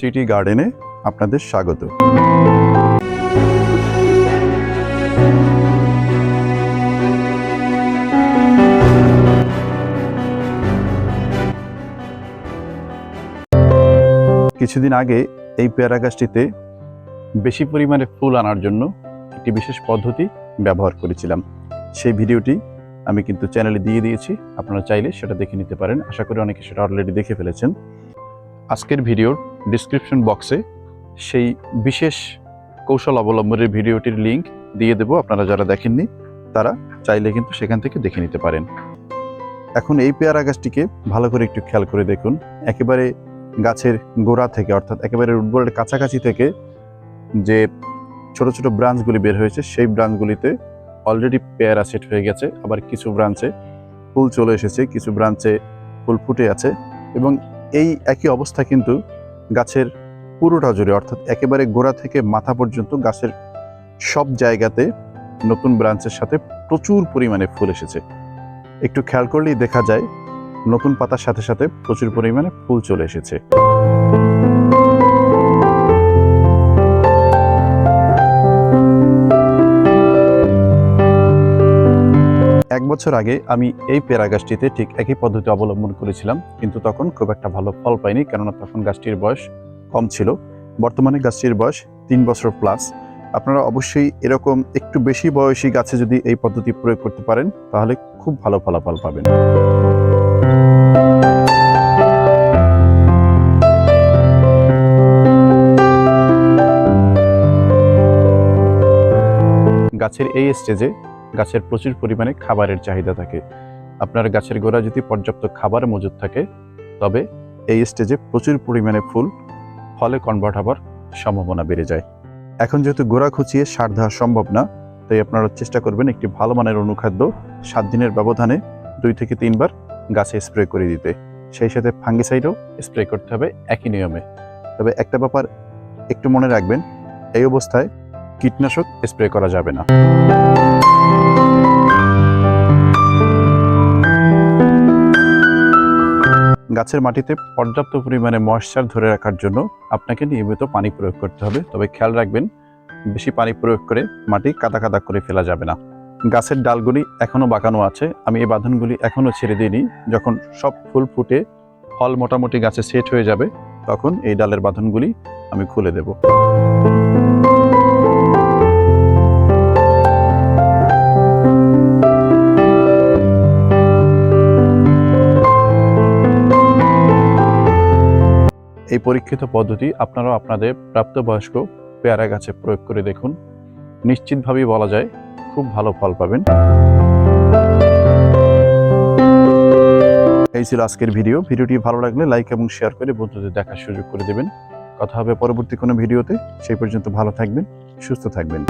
City গার্ডেনে আপনাদের স্বাগত। কিছুদিন আগে এই পেয়ারা গাছটিতে বেশি পরিমাণে ফুল আনার জন্য একটি বিশেষ পদ্ধতি ব্যবহার করেছিলাম। সেই ভিডিওটি আমি কিন্তু চ্যানেলে দিয়ে দিয়েছি, আপনারা চাইলে সেটা দেখে নিতে পারেন। আশা করি অনেকে সেটা অলরেডি দেখে ফেলেছেন। আজকের ভিডিওর ডিসক্রিপশন বক্সে সেই বিশেষ কৌশল অবলম্বনের ভিডিওটির লিংক দিয়ে দেব। আপনারা যারা দেখেননি, তারা চাইলে কিন্তু সেখান থেকে দেখে নিতে পারেন। এখন এই পেয়ারা গাছটিকে ভালো করে একটু খেয়াল করে দেখুন। একেবারে গাছের গোড়া থেকে, অর্থাৎ একেবারে রুটবোর্ডের কাছাকাছি থেকে যে ছোট ছোট ব্রাঞ্চগুলি বের হয়েছে, সেই ব্রাঞ্চগুলিতে অলরেডি পেয়ারা সেট হয়ে গেছে। আবার কিছু ব্রাঞ্চে ফুল চলে এসেছে, কিছু ব্রাঞ্চে ফুল ফুটে আছে। এবং এই একই অবস্থা কিন্তু গাছের পুরোটা জুড়ে, অর্থাৎ একেবারে গোড়া থেকে মাথা পর্যন্ত গাছের সব জায়গাতে নতুন ব্রাঞ্চের সাথে প্রচুর পরিমাণে ফুল এসেছে। একটু খেয়াল করলেই দেখা যায়, নতুন পাতার সাথে সাথে প্রচুর পরিমাণে ফুল চলে এসেছে। এক বছর আগে আমি এই পেয়ারা গাছটিতে ঠিক একই পদ্ধতি অবলম্বন করেছিলাম, কিন্তু তখন খুব একটা ভালো ফল পাইনি, কেননা তখন গাছটির বয়স কম ছিল। বর্তমানে গাছটির বয়স তিন বছর প্লাস আপনারা অবশ্যই এরকম একটু বেশি বয়সী গাছে যদি এই পদ্ধতি প্রয়োগ করতে পারেন, তাহলে খুব ভালো ফলাফল পাবেন। গাছের এই স্টেজে গাছের প্রচুর পরিমাণে খাবারের চাহিদা থাকে। আপনার গাছের গোড়া যদি পর্যাপ্ত খাবার মজুদ থাকে, তবে এই স্টেজে প্রচুর পরিমাণে ফুল, ফলে কনভার্ট হবার সম্ভাবনা বেড়ে যায়। এখন যেহেতু গোড়া খুঁচিয়ে সার দেওয়া সম্ভব না, তাই আপনারা চেষ্টা করবেন একটি ভালো মানের অনুখাদ্য সাত দিনের ব্যবধানে দুই থেকে তিনবার গাছে স্প্রে করে দিতে। সেই সাথে ফাঙ্গিসাইডও স্প্রে করতে হবে একই নিয়মে। তবে একটা ব্যাপার একটু মনে রাখবেন, এই অবস্থায় কীটনাশক স্প্রে করা যাবে না। গাছের মাটিতে পর্যাপ্ত পরিমাণে ময়েশ্চার ধরে রাখার জন্য আপনাকে নিয়মিত পানি প্রয়োগ করতে হবে। তবে খেয়াল রাখবেন, বেশি পানি প্রয়োগ করে মাটি কাদা কাদা করে ফেলা যাবে না। গাছের ডালগুলি এখনও বাঁকানো আছে। আমি এই বাঁধনগুলি এখনও ছেড়ে দিইনি। যখন সব ফুল ফুটে ফল মোটামুটি গাছে সেট হয়ে যাবে, তখন এই ডালের বাঁধনগুলি আমি খুলে দেব। এই পরীক্ষিত পদ্ধতি আপনারাও আপনাদের প্রাপ্তবয়স্ক পেয়ারা গাছে প্রয়োগ করে দেখুন। নিশ্চিতভাবেই বলা যায়, খুব ভালো ফল পাবেন। এই ছিল আজকের ভিডিও। ভিডিওটি ভালো লাগলে লাইক এবং শেয়ার করে বন্ধুদের দেখার সুযোগ করে দেবেন। কথা হবে পরবর্তী কোনো ভিডিওতে। সেই পর্যন্ত ভালো থাকবেন, সুস্থ থাকবেন।